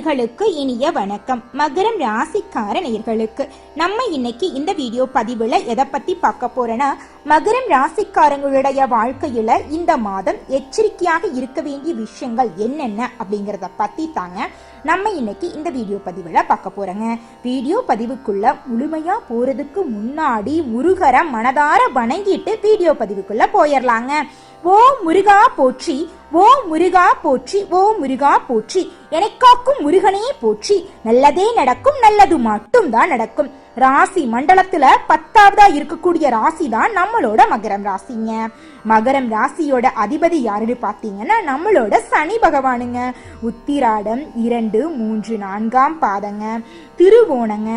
நேயர்களுக்கு இனிய வணக்கம். மகரம் ராசிக்கார நேயர்களுக்கு நம்ம இன்னைக்கு இந்த வீடியோ பதிவுல எதை பத்தி பார்க்க போறோம்னா மகரம் ராசிக்காரங்களுடைய வாழ்க்கையில இந்த மாதம் எச்சரிக்கையாக இருக்க வேண்டிய விஷயங்கள் என்னென்ன அப்படிங்கறத பத்தி தாங்க நம்ம இன்னைக்கு இந்த வீடியோ பதிவுல பார்க்க போறோங்க. வீடியோ பதிவுக்குள்ள முழுமையா போறதுக்கு முன்னாடி முருகரை மனதார வணங்கிட்டு வீடியோ பதிவுக்குள்ள போயிடலாங்க ஓ முருகா போற்றி ஓ முருகா போற்றி ஓ முருகா போற்றி. எனக்காக்கும் முருகனே போற்றி. நல்லதே நடக்கும் நல்லது மட்டும் தான் நடக்கும். ராசி மண்டலத்துல பத்தாவதா இருக்கக்கூடிய ராசி தான் நம்மளோட மகரம் ராசிங்க. மகரம் ராசியோட அதிபதி யாருன்னு பாத்தீங்கன்னா நம்மளோட சனி பகவானுங்க. உத்திராடம் இரண்டு மூன்று நான்காம் பாதங்க. திருவோணங்க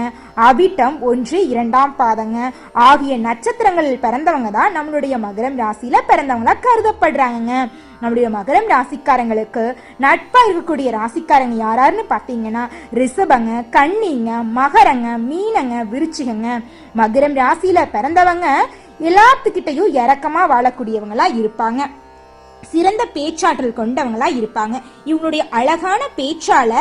அவிட்டம் ஒன்று இரண்டாம் பாதங்க. ஆகிய நட்சத்திரங்களில் பிறந்தவங்க தான் நம்மளுடைய மகரம் ராசியில பிறந்தவங்களா கருதப்படுறாங்கங்க. நம்முடைய மகரம் ராசிக்காரங்களுக்கு நட்பா இருக்கக்கூடிய ராசிக்காரங்க யாராருன்னு பார்த்தீங்கன்னா ரிஷபங்க கன்னிங்க மகரங்க மீனங்க விருச்சிகங்க. மகரம் ராசியில பிறந்தவங்க எல்லாத்துக்கிட்டையும் இறக்கமா வாழக்கூடியவங்களா இருப்பாங்க. சிறந்த பேச்சாற்றல் கொண்டவங்களா இருப்பாங்க. இவங்களுடைய அழகான பேச்சால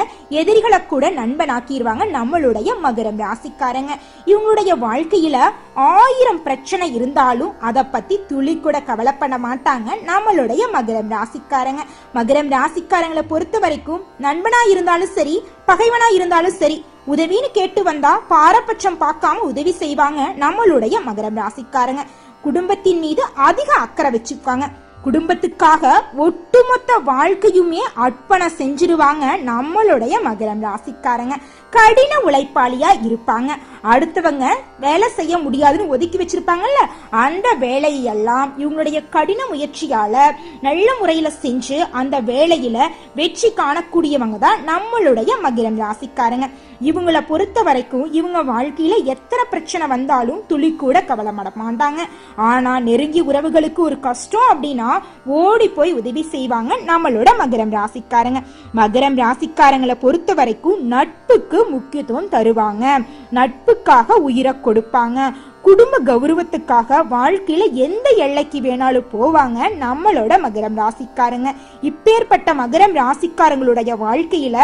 எதிரிகளை கூட நண்பனாக்கிடுவாங்க நம்மளுடைய மகரம் ராசிக்காரங்க. இவங்களுடைய வாழ்க்கையில ஆயிரம் பிரச்சனை இருந்தாலும் அதை பத்தி துளி கூட கவலைப்பட மாட்டாங்க நம்மளுடைய மகரம் ராசிக்காரங்க. மகரம் ராசிக்காரங்களை பொறுத்த வரைக்கும் நண்பனா இருந்தாலும் சரி பகைவனா இருந்தாலும் சரி உதவின்னு கேட்டு வந்தா பாரபட்சம் பார்க்காம உதவி செய்வாங்க நம்மளுடைய மகரம் ராசிக்காரங்க. குடும்பத்தின் மீது அதிக அக்கறை வச்சுப்பாங்க. குடும்பத்துக்காக ஒட்டுமொத்த வாழ்க்கையுமே அர்ப்பணம் செஞ்சிருவாங்க நம்மளுடைய மகரம் ராசிக்காரங்க. கடின உழைப்பாளியா இருப்பாங்க. அடுத்தவங்க வேலை செய்ய முடியாதுன்னு ஒதுக்கி வச்சிருப்பாங்கல்ல? அந்த வேலையெல்லாம் இவங்களுடைய கடின முயற்சியால நல்ல முறையில செஞ்சு அந்த வேலையில வெற்றி காணக்கூடியவங்க தான் நம்மளுடைய மகிழம் ராசிக்காரங்க. இவங்கள பொறுத்த வரைக்கும் இவங்க வாழ்க்கையில எத்தனை பிரச்சனை வந்தாலும் துளி கூட கவலைப்பட மாட்டாங்க. ஆனா நெருங்கி உறவுகளுக்கு ஒரு கஷ்டம் அப்படின்னா ஓடி போய் உதவி செய்வாங்க நம்மளோட மகரம் ராசிக்காரங்க. மகரம் ராசிக்காரங்களை பொறுத்த வரைக்கும் நட்புக்கு முக்கியத்துவம் தருவாங்க. நட்புக்காக உயிரை கொடுப்பாங்க. குடும்ப கௌரவத்துக்காக வாழ்க்கையில எந்த எல்லைக்கு வேணாலும் போவாங்க நம்மளோட மகரம் ராசிக்காரங்க. இப்பேற்பட்ட மகரம் ராசிக்காரங்களுடைய வாழ்க்கையில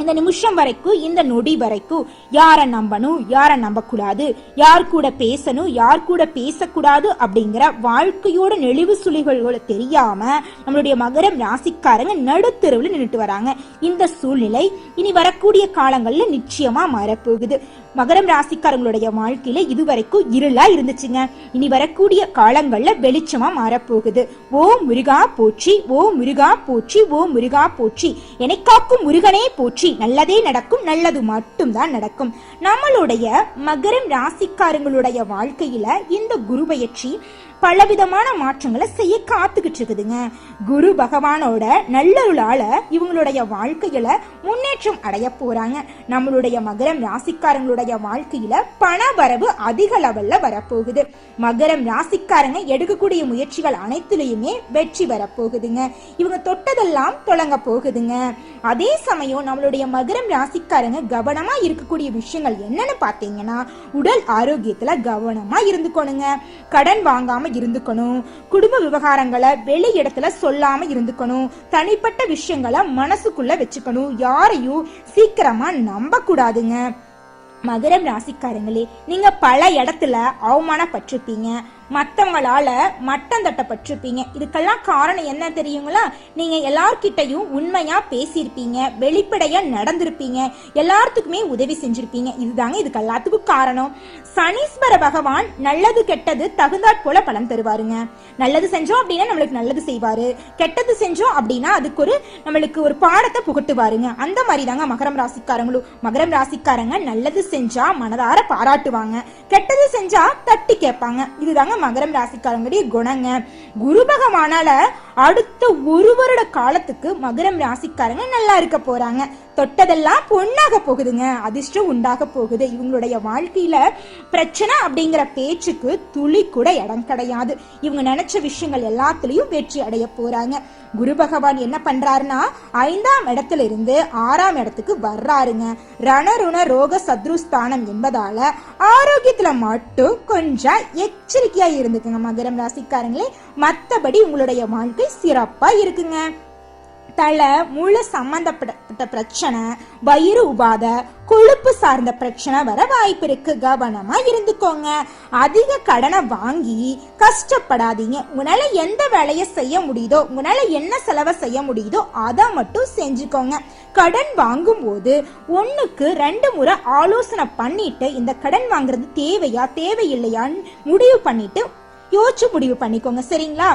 இந்த நிமிஷம் வரைக்கும் இந்த நொடி வரைக்கும் யாரை நம்பணும் யாரை நம்பக்கூடாது யார் கூட பேசணும் யார் கூட பேசக்கூடாது அப்படிங்கிற வாழ்க்கையோட நெளிவு சுழிகளோட தெரியாம நம்மளுடைய மகரம் ராசிக்காரங்க நடுத்தெருவில் நின்றுட்டு வராங்க. இந்த சூழ்நிலை இனி வரக்கூடிய காலங்களில் நிச்சயமா மாறப்போகுது. மகரம் ராசிக்காரங்களுடைய வாழ்க்கையில இதுவரைக்கும் இருளா இருந்துச்சுங்க. இனி வரக்கூடிய காலங்கள்ல வெளிச்சமா மாறப்போகுது. ஓ முருகா போற்றி ஓ முருகா போற்றி ஓ முருகா போற்றி. எனக்காக்கும் முருகனே போற்றி. நல்லதே நடக்கும் நல்லது மட்டும் தான் நடக்கும். நம்மளுடைய மகரம் ராசிக்காரங்களுடைய வாழ்க்கையில இந்த குரு பயிற்சி பலவிதமான மாற்றங்களை செய்ய காத்துக்கிட்டு இருக்குதுங்க. குரு பகவானோட நல்லருளால இவங்களுடைய வாழ்க்கையில முன்னேற்றம் அடைய போறாங்க. நம்மளுடைய மகரம் ராசிக்காரங்களுடைய வாழ்க்கையில பண வரவு அதிக லெவல்ல வரப்போகுது. மகரம் ராசிக்காரங்க எடுக்கக்கூடிய முயற்சிகள் அனைத்துலயுமே வெற்றி வரப்போகுதுங்க. இவங்க தொட்டதெல்லாம் தொடங்க போகுதுங்க. அதே சமயம் நம்மளுடைய மகரம் ராசிக்காரங்க கவனமா இருக்கக்கூடிய விஷயங்கள் என்னன்னு பாத்தீங்கன்னா உடல் ஆரோக்கியத்துல கவனமா இருந்துக்கணுங்க. கடன் வாங்காம இருந்துக்கணும். குடும்ப விவகாரங்களை வெளி இடத்துல சொல்லாம இருந்துக்கணும். தனிப்பட்ட விஷயங்களை மனசுக்குள்ள வச்சுக்கணும். யாரையும் சீக்கிரமா நம்ப கூடாதுங்க மகரம் ராசிக்காரங்களே நீங்க பல இடத்துல அவமானப்பட்டிருப்பீங்க. மற்றவங்களால மட்டம் தட்டப்பட்டிருப்பீங்க. இதுக்கெல்லாம் காரணம் என்ன தெரியுங்களா? நீங்க எல்லார்கிட்டையும் உண்மையா பேசியிருப்பீங்க வெளிப்படையா நடந்திருப்பீங்க எல்லாத்துக்குமே உதவி செஞ்சிருப்பீங்க. இதுதாங்க இதுக்கு எல்லாத்துக்கும் காரணம். சனீஸ்வர பகவான் நல்லது கெட்டது தகுந்தாற் போல பலன் தருவாருங்க. நல்லது செஞ்சோம் அப்படின்னா நம்மளுக்கு நல்லது செய்வாரு. கெட்டது செஞ்சோம் அப்படின்னா அதுக்கு ஒரு நம்மளுக்கு ஒரு பாடத்தை புகட்டுவாருங்க. அந்த மாதிரி தாங்க மகரம் ராசிக்காரங்களும். மகரம் ராசிக்காரங்க நல்லது செஞ்சா மனதார பாராட்டுவாங்க. கெட்டது செஞ்சா தட்டி கேட்பாங்க. இதுதாங்க மகரம் ராசிக்காரங்களுடைய குணங்க. குரு பகவானால அடுத்த ஒரு வருட காலத்துக்கு மகரம் ராசிக்காரங்க நல்லா இருக்க போறாங்க. தொட்டதெல்லாம் பொண்ணாக போகுதுங்க அதிர்ஷ்டம் உண்டாக போகுது. இவங்களுடைய வாழ்க்கையில பிரச்சனை அப்படிங்கிற பேச்சுக்கு துளி கூட இடம் கிடையாது. இவங்க நினைச்ச விஷயங்கள் எல்லாத்துலயும் வெற்றி அடைய போறாங்க. குரு பகவான் என்ன பண்றாருன்னா ஐந்தாம் இடத்துல இருந்து ஆறாம் இடத்துக்கு வர்றாருங்க. ரணருண ரோக சத்ருஸ்தானம் என்பதால ஆரோக்கியத்துல மட்டும் கொஞ்சம் எச்சரிக்கையா இருந்துக்குங்க மகரம் ராசிக்காரங்களே. மத்தபடி உங்களுடைய வாழ்க்கை சிறப்பா இருக்குங்க. தலை முழு சம்பந்தப்பட்ட பிரச்சனை வயிறு உபாத கொழுப்பு சார்ந்த பிரச்சனை வர வாய்ப்பு இருக்கு. கவனமா இருந்துக்கோங்க. அதிக கடனை வாங்கி கஷ்டப்படாதீங்க. உங்களால எந்த வேலையை செய்ய முடியுதோ உங்களால என்ன செலவை செய்ய முடியுதோ அதை மட்டும் செஞ்சுக்கோங்க. கடன் வாங்கும் போது ஒண்ணுக்கு ரெண்டு முறை ஆலோசனை பண்ணிட்டு இந்த கடன் வாங்குறது தேவையா தேவையில்லையான்னு முடிவு பண்ணிட்டு யோசிச்சு முடிவு பண்ணிக்கோங்க. சரிங்களா?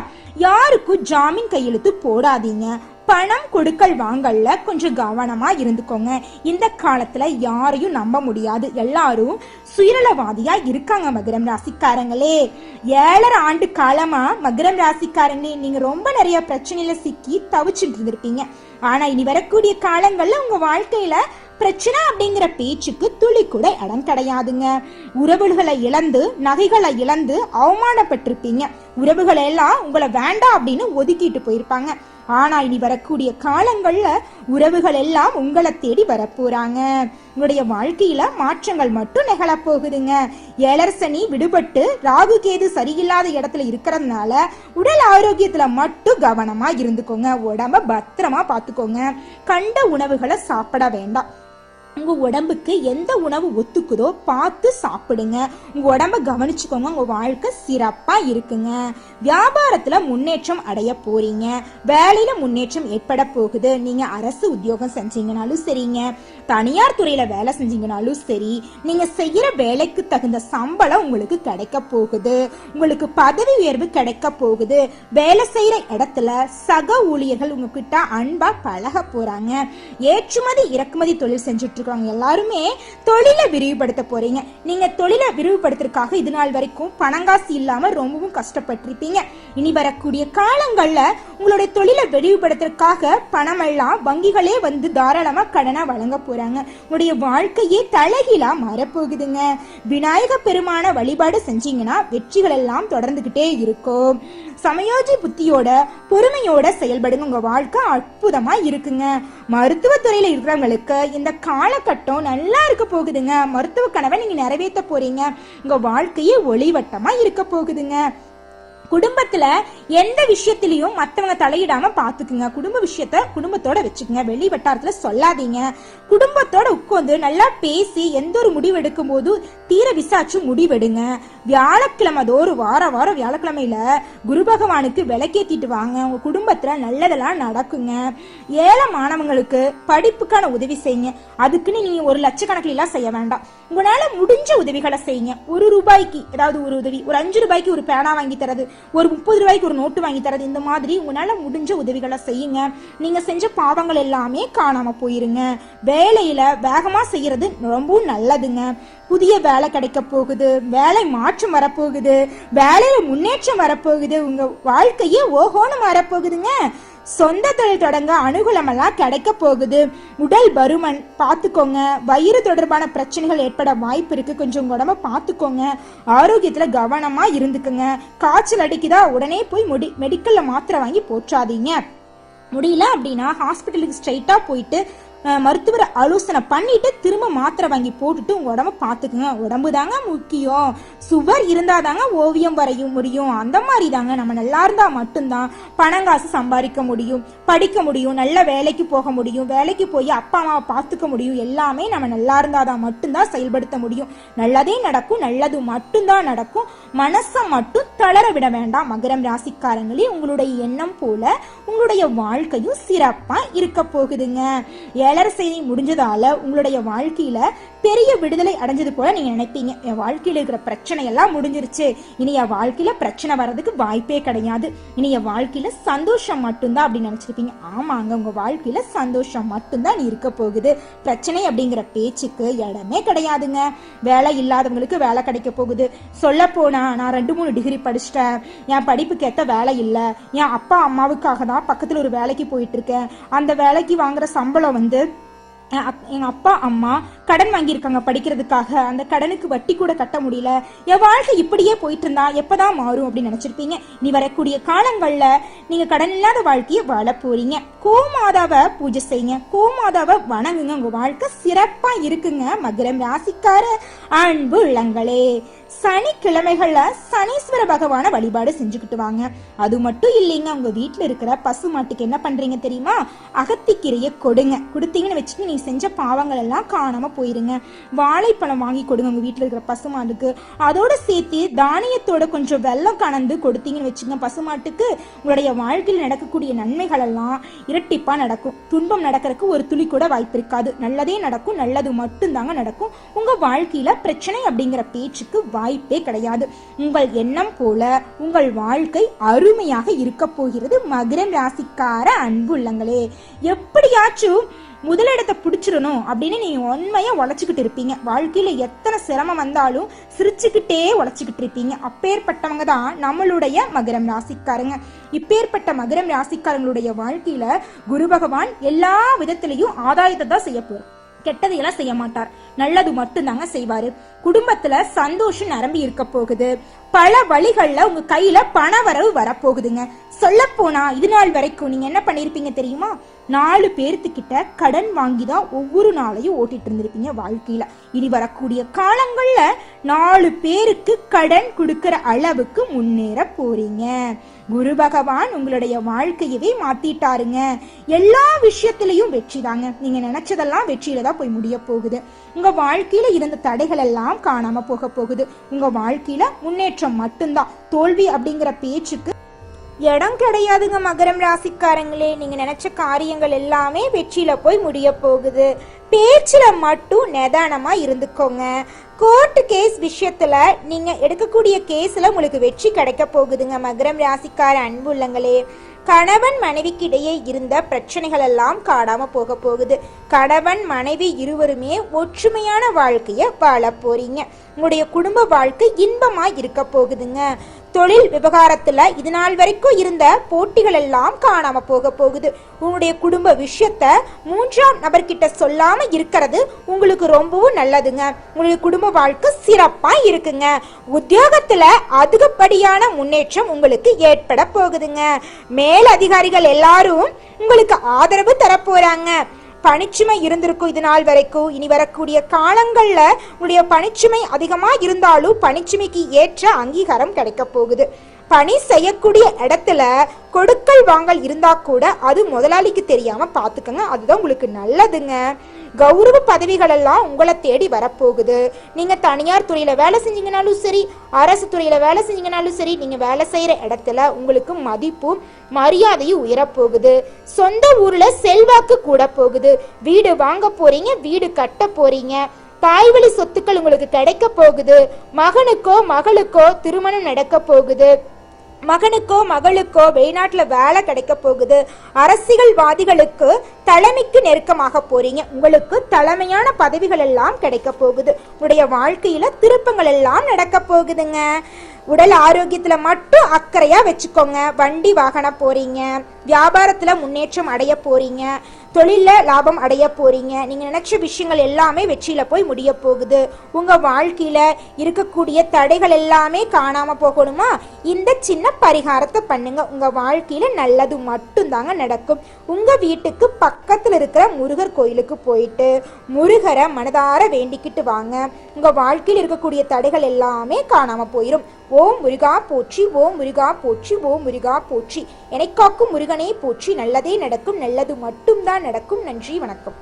யாருக்கும் ஜாமீன் கையெழுத்து போடாதீங்க. பணம் கொடுக்கல் வாங்கல்ல கொஞ்சம் கவனமா இருந்துக்கோங்க. இந்த காலத்துல யாரையும் நம்ப முடியாது. எல்லாரும் சுயநலவாதியா இருக்காங்க மகரம் ராசிக்காரங்களே. ஏழரை ஆண்டு காலமா மகரம் ராசிக்காரங்களே நீங்க ரொம்ப நிறைய பிரச்சனையில சிக்கி தவிச்சுட்டு இருந்திருப்பீங்க. ஆனா இனி வரக்கூடிய காலங்கள்ல உங்க வாழ்க்கையில பிரச்சனை அப்படிங்கிற பேச்சுக்கு துளி கூட இடம் கிடையாதுங்க. உறவுகளை இழந்து நகைகளை இழந்து அவமானப்பட்டிருப்பீங்க. உறவுகளை எல்லாம் உங்களை வேண்டாம் அப்படின்னு ஒதுக்கிட்டு போயிருப்பாங்க. ஆனா இனி வரக்கூடிய காலங்கள்ல உறவுகள் எல்லாம் உங்களை தேடி வரப்போறாங்க. உங்களுடைய வாழ்க்கையில மாற்றங்கள் மட்டும் நிகழப் போகுதுங்க. ஏழரசனி விடுபட்டு ராகு கேது சரியில்லாத இடத்துல இருக்கிறதுனால உடல் ஆரோக்கியத்துல மட்டும் கவனமா இருந்துக்கோங்க. உடம்ப பத்திரமா பாத்துக்கோங்க கண்ட உணவுகளை சாப்பிட வேண்டாம். உங்க உடம்புக்கு எந்த உணவு ஒத்துக்குதோ பார்த்து சாப்பிடுங்க. உங்க உடம்ப கவனிச்சுக்கோங்க. உங்க வாழ்க்கை சிறப்பா இருக்குங்க. வியாபாரத்துல முன்னேற்றம் அடைய போறீங்க. வேலையில முன்னேற்றம் ஏற்பட போகுது. நீங்க அரசு உத்தியோகம் செஞ்சீங்கனாலும் சரிங்க. தனியார் துறையில வேலை செஞ்சீங்கனாலும் சரி நீங்க செய்யற வேலைக்கு தகுந்த சம்பளம் உங்களுக்கு கிடைக்க போகுது. உங்களுக்கு பதவி உயர்வு கிடைக்க போகுது. வேலை செய்யற இடத்துல சக ஊழியர்கள் உங்ககிட்ட அன்பா பழக போறாங்க. ஏற்றுமதி இறக்குமதி தொழில் செஞ்சுட்டு இருக்கிறவங்க எல்லாருமே தொழிலை விரிவுபடுத்த போறீங்க. நீங்க தொழிலை விரிவுபடுத்துறதுக்காக இது நாள் வரைக்கும் பணங்காசு இல்லாம ரொம்பவும் கஷ்டப்பட்டிருப்பீங்க. இனி வரக்கூடிய காலங்கள்ல உங்களுடைய தொழிலை விரிவுபடுத்துறதுக்காக பணம் எல்லாம் வங்கிகளே வந்து தாராளமா கடனா வழங்க போறாங்க. உங்களுடைய வாழ்க்கையே தலைகீழாக மாறப்போகுதுங்க. விநாயக பெருமான வழிபாடு செஞ்சீங்கன்னா வெற்றிகள் எல்லாம் தொடர்ந்துகிட்டே இருக்கும். சமயோஜி புத்தியோட பொறுமையோட செயல்படுங்க உங்க வாழ்க்கை அற்புதமா இருக்குங்க. மருத்துவத்துறையில இருக்கிறவங்களுக்கு இந்த காலகட்டம் நல்லா இருக்க போகுதுங்க. மருத்துவ கனவை நீங்க நிறைவேற்ற போறீங்க. உங்க வாழ்க்கையே ஒளிவட்டமா இருக்க போகுதுங்க. குடும்பத்துல எந்த விஷயத்திலையும் மத்தவங்க தலையிடாம பாத்துக்குங்க. குடும்ப விஷயத்த குடும்பத்தோட வச்சுக்கோங்க. வெளி வட்டாரத்துல சொல்லாதீங்க. குடும்பத்தோட உட்காந்து நல்லா பேசி எந்த ஒரு முடிவு எடுக்கும் போது தீர விசாரிச்சு முடிவெடுங்க. வியாழக்கிழமை ஒரு வார வாரம் வியாழக்கிழமையில குரு பகவானுக்கு விளக்கேத்திட்டு வாங்க. உங்க குடும்பத்துல நல்லதெல்லாம் நடக்குங்க. ஏழை மாணவங்களுக்கு படிப்புக்கான உதவி செய்யுங்க. அதுக்குன்னு நீங்க ஒரு லட்சக்கணக்கில் எல்லாம் செய்ய வேண்டாம். உங்களால முடிஞ்ச உதவிகளை செய்யுங்க. ஒரு ரூபாய்க்கு ஏதாவது ஒரு உதவி. ஒரு அஞ்சு ரூபாய்க்கு ஒரு பேனா வாங்கி தரது. ஒரு முப்பது ரூபாய்க்கு ஒரு நோட்டு வாங்கி தரது இந்த மாதிரி உங்களால் முடிஞ்ச உதவிகளை செய்யுங்க. நீங்க செஞ்ச பாவங்கள் எல்லாமே காணாம போயிருங்க. வேலையில வேகமா செய்யறது ரொம்பவும் நல்லதுங்க. புதிய வேலை கிடைக்க போகுது வேலை மாற்றம் வரப்போகுது வேலையில முன்னேற்றம் வரப்போகுது உங்க வாழ்க்கையே ஓஹோன்னு மாறப்போகுதுங்க சொந்த தொழில் தொடங்க அனுகூலமெல்லாம் கிடைக்க போகுது. உடல் பருமன் பார்த்துக்கோங்க. வயிறு தொடர்பான பிரச்சனைகள் ஏற்பட வாய்ப்பு இருக்கு. கொஞ்சம் உடம்ப பார்த்துக்கோங்க. ஆரோக்கியத்துல கவனமா இருந்துக்குங்க. காய்ச்சல் அடிக்குதா உடனே போய் முடி மெடிக்கல்ல மாத்திரை வாங்கி போற்றாதீங்க. முடியல அப்படின்னா ஹாஸ்பிட்டலுக்கு ஸ்ட்ரைட்டா போயிட்டு மருத்துவர் ஆலோசனை பண்ணிட்டு திரும்ப மாத்திரை வாங்கி போட்டுட்டு உங்க உடம்ப பார்த்துக்குங்க. உடம்பு தாங்க முக்கியம். சுவர் இருந்தால் தாங்க ஓவியம் வரைய முடியும். அந்த மாதிரி தாங்க. நம்ம நல்லா இருந்தால் மட்டும்தான் பணங்காசு சம்பாதிக்க முடியும். படிக்க முடியும். நல்ல வேலைக்கு போக முடியும். வேலைக்கு போய் அப்பா அம்மாவை பார்த்துக்க முடியும். எல்லாமே நம்ம நல்லா இருந்தால் தான் மட்டும்தான் செயல்படுத்த முடியும். நல்லதே நடக்கும். நல்லது மட்டும்தான் நடக்கும். மனசை மட்டும் தளர விட வேண்டாம். மகரம் ராசிக்காரங்களே உங்களுடைய எண்ணம் போல உங்களுடைய வாழ்க்கையும் சிறப்பாக இருக்க போகுதுங்க. ஏழரை செய்தி முடிஞ்சதால உங்களுடைய வாழ்க்கையில பெரிய விடுதலை அடைஞ்சது போல நீங்க நினைப்பீங்க. என் வாழ்க்கையில இருக்கிற பிரச்சனை எல்லாம் முடிஞ்சிருச்சு. இனி என் வாழ்க்கையில பிரச்சனை வர்றதுக்கு வாய்ப்பே கிடையாது. இனி என் வாழ்க்கையில சந்தோஷம் மட்டும்தான் அப்படின்னு நினைச்சிருப்பீங்க. ஆமாங்க உங்க வாழ்க்கையில சந்தோஷம் மட்டும்தான் இருக்க போகுது. பிரச்சனை அப்படிங்கிற பேச்சுக்கு இடமே கிடையாதுங்க. வேலை இல்லாதவங்களுக்கு வேலை கிடைக்க போகுது. சொல்ல போனா நான் ரெண்டு மூணு டிகிரி படிச்சிட்டேன். என் படிப்புக்கு ஏத்த வேலை இல்லை. என் அப்பா அம்மாவுக்காக தான் பக்கத்துல ஒரு வேலைக்கு போயிட்டு இருக்கேன். அந்த வேலைக்கு வாங்குற சம்பளம் வந்து எங்கள் எங்க அப்பா அம்மா கடன் வாங்கியிருக்காங்க படிக்கிறதுக்காக. அந்த கடனுக்கு வட்டி கூட கட்ட முடியல. என் வாழ்க்கை இப்படியே போயிட்டு இருந்தா எப்பதான் மாறும் அப்படின்னு நினைச்சிருப்பீங்க. நீ வரக்கூடிய காலங்கள்ல நீங்க கடன் இல்லாத வாழ்க்கையை வாழ போறீங்க. கோமாதாவை பூஜை செய்யுங்க. கோமாதாவை வணங்குங்க. உங்க வாழ்க்கை சிறப்பா இருக்குங்க மகரம் ராசிக்கார. அன்பு உள்ளங்களே. சனிக்கிழமைகள்ல சனீஸ்வர பகவான வழிபாடு செஞ்சுக்கிட்டு வாங்க. அது மட்டும் இல்லைங்க உங்க வீட்டுல இருக்கிற பசு மாட்டுக்கு என்ன பண்றீங்க தெரியுமா? அகத்திக்கீரையை கொடுங்க. கொடுத்தீங்கன்னு வச்சுட்டு நீ செஞ்ச பாவங்கள் எல்லாம் காணாம போயிருங்க. வாழைப்பழம் வாங்கி கொடுங்க உங்க வீட்டில் இருக்கிற பசுமாட்டுக்கு. அதோட சேர்த்து தானியத்தோட கொஞ்சம் வெள்ளம் கலந்து கொடுத்தீங்கன்னு வச்சுங்க பசுமாட்டுக்கு உங்களுடைய வாழ்க்கையில் நடக்கக்கூடிய நன்மைகள் எல்லாம் இரட்டிப்பா நடக்கும். துன்பம் நடக்கிறதுக்கு ஒரு துளி கூட வாய்ப்பு இருக்காது. நல்லதே நடக்கும் நல்லது மட்டும்தாங்க நடக்கும். உங்க வாழ்க்கையில பிரச்சனை அப்படிங்கிற பேச்சுக்கு வாய்ப்பே கிடையாது. உங்கள் எண்ணம் போல உங்கள் வாழ்க்கை அருமையாக இருக்க போகிறது மகரம் ராசிக்கார அன்பு உள்ளங்களே எப்படியாச்சும் முதலிடத்தை பிடிச்சிடணும் அப்படின்னு நீங்கள் உண்மையா உழைச்சிக்கிட்டு இருப்பீங்க. வாழ்க்கையில எத்தனை சிரமம் வந்தாலும் சிரிச்சுக்கிட்டே உழைச்சிக்கிட்டு இருப்பீங்க. அப்பேற்பட்டவங்க தான் நம்மளுடைய மகரம் ராசிக்காரங்க. இப்பேற்பட்ட மகரம் ராசிக்காரங்களுடைய வாழ்க்கையில குரு பகவான் எல்லா விதத்திலையும் ஆதாயத்தை தான் செய்ய போறோம் கெட்டதையெல்லாம் செய்ய மாட்டார். நல்லது மட்டும்தாங்க செய்வாரு. குடும்பத்துல சந்தோஷம் நிரம்பி இருக்க போகுது. பல வழிகள்ல உங்க கையில பண வரவு வரப்போகுதுங்க. சொல்ல போனா இது நாள் வரைக்கும் நீங்க என்ன பண்ணிருப்பீங்க தெரியுமா? நாலு பேர்த்துக்கிட்ட கடன் வாங்கி தான் ஒவ்வொரு நாளையும் ஓட்டிட்டு இருந்திருப்பீங்க வாழ்க்கையில. இனி வரக்கூடிய காலங்கள்ல நாலு பேருக்கு கடன் கொடுக்கிற அளவுக்கு முன்னேற போறீங்க. குரு பகவான் உங்களுடைய வாழ்க்கையவே மாத்திட்டாருங்க. எல்லா விஷயத்திலையும் வெற்றி தாங்க நீங்க நினைச்சதெல்லாம் வெற்றியில தான் போய் முடிய போகுது. உங்கள் வாழ்க்கையில் இருந்த தடைகள் எல்லாம் காணாமல் போக போகுது. உங்கள் வாழ்க்கையில் முன்னேற்றம் மட்டும்தான். தோல்வி அப்படிங்கிற பேச்சுக்கு இடம் கிடையாதுங்க மகரம் ராசிக்காரங்களே. நீங்கள் நினச்ச காரியங்கள் எல்லாமே வெற்றியில் போய் முடிய போகுது. பேச்சில் மட்டும் நிதானமாக இருந்துக்கோங்க. கோர்ட்டு கேஸ் விஷயத்தில் நீங்கள் எடுக்கக்கூடிய கேஸில் உங்களுக்கு வெற்றி கிடைக்க போகுதுங்க மகரம் ராசிக்கார அன்புள்ளங்களே. கணவன் மனைவிக்கிடையே இருந்த பிரச்சனைகள் எல்லாம் காணாம போக போகுது. கணவன் மனைவி இருவருமே ஒற்றுமையான வாழ்க்கைய வாழ போறீங்க. உங்களுடைய குடும்ப வாழ்க்கை இன்பமா இருக்க போகுதுங்க. தொழில் விவகாரத்தில் இது நாள் வரைக்கும் இருந்த போட்டிகள் எல்லாம் காணாம போக போகுது. உங்களுடைய குடும்ப விஷயத்த மூன்றாம் நபர்கிட்ட சொல்லாம இருக்கிறது உங்களுக்கு ரொம்பவும் நல்லதுங்க. உங்களுடைய குடும்ப வாழ்க்கை சிறப்பா இருக்குங்க. உத்தியோகத்துல அதிகப்படியான முன்னேற்றம் உங்களுக்கு ஏற்பட போகுதுங்க. மேல் அதிகாரிகள் எல்லாரும் உங்களுக்கு ஆதரவு தரப்போறாங்க. பணிச்சுமை இருந்திருக்கும் இது நாள் வரைக்கும். இனி வரக்கூடிய காலங்களில் உங்களுடைய பணிச்சுமை அதிகமாக இருந்தாலும் பணிச்சுமைக்கு ஏற்ற அங்கீகாரம் கிடைக்க போகுது. பணி செய்யக்கூடிய இடத்துல கொடுக்கல் வாங்கல் இருந்தால் கூட அது முதலாளிக்கு தெரியாமல் பார்த்துக்கங்க. அதுதான் உங்களுக்கு நல்லதுங்க. கௌரவ பதவிகளெல்லாம் உங்களை தேடி வரப்போகுது. நீங்கள் தனியார் துறையில் வேலை செஞ்சீங்கனாலும் சரி அரசு துறையில் வேலை செஞ்சீங்கனாலும் சரி நீங்கள் வேலை செய்கிற இடத்துல உங்களுக்கு மதிப்பும் மரியாதையும் உயரப்போகுது. சொந்த ஊரில் செல்வாக்கு கூட போகுது. வீடு வாங்க போகிறீங்க வீடு கட்ட போகிறீங்க தாய்வழி சொத்துக்கள் உங்களுக்கு கிடைக்க போகுது. மகனுக்கோ மகளுக்கோ திருமணம் நடக்க போகுது. மகனுக்கோ மகளுக்கோ வெளிநாட்டுல வேலை கிடைக்க போகுது. அரசியல்வாதிகளுக்கு தலைமைக்கு நெருக்கமாக போறீங்க. உங்களுக்கு தலைமையான பதவிகள் எல்லாம் கிடைக்க போகுது. உங்களுடைய வாழ்க்கையில திருப்பங்கள் எல்லாம் நடக்க போகுதுங்க. உடல் ஆரோக்கியத்துல மட்டும் அக்கறையா வச்சுக்கோங்க. வண்டி வாகனம் போறீங்க. வியாபாரத்துல முன்னேற்றம் அடைய போறீங்க. தொழில லாபம் அடைய போறீங்க. நீங்க நினைச்ச விஷயங்கள் எல்லாமே வெற்றியில போய் முடிய போகுது. உங்க வாழ்க்கையில இருக்கக்கூடிய தடைகள் எல்லாமே காணாமல் போகணுமா? இந்த சின்ன பரிகாரத்தை பண்ணுங்க. உங்க வாழ்க்கையில நல்லது மட்டும்தாங்க நடக்கும். உங்க வீட்டுக்கு பக்கத்துல இருக்கிற முருகர் கோயிலுக்கு போயிட்டு முருகரை மனதார வேண்டிக்கிட்டு வாங்க. உங்க வாழ்க்கையில் இருக்கக்கூடிய தடைகள் எல்லாமே காணாமல் போயிடும் ஓம் முருகா போற்றி ஓம் முருகா போற்றி ஓம் முருகா போற்றி. எனக்காக்கும் முருகன் முருகனே போற்றி நல்லதே நடக்கும் நல்லது மட்டும்தான் நடக்கும். நன்றி வணக்கம்.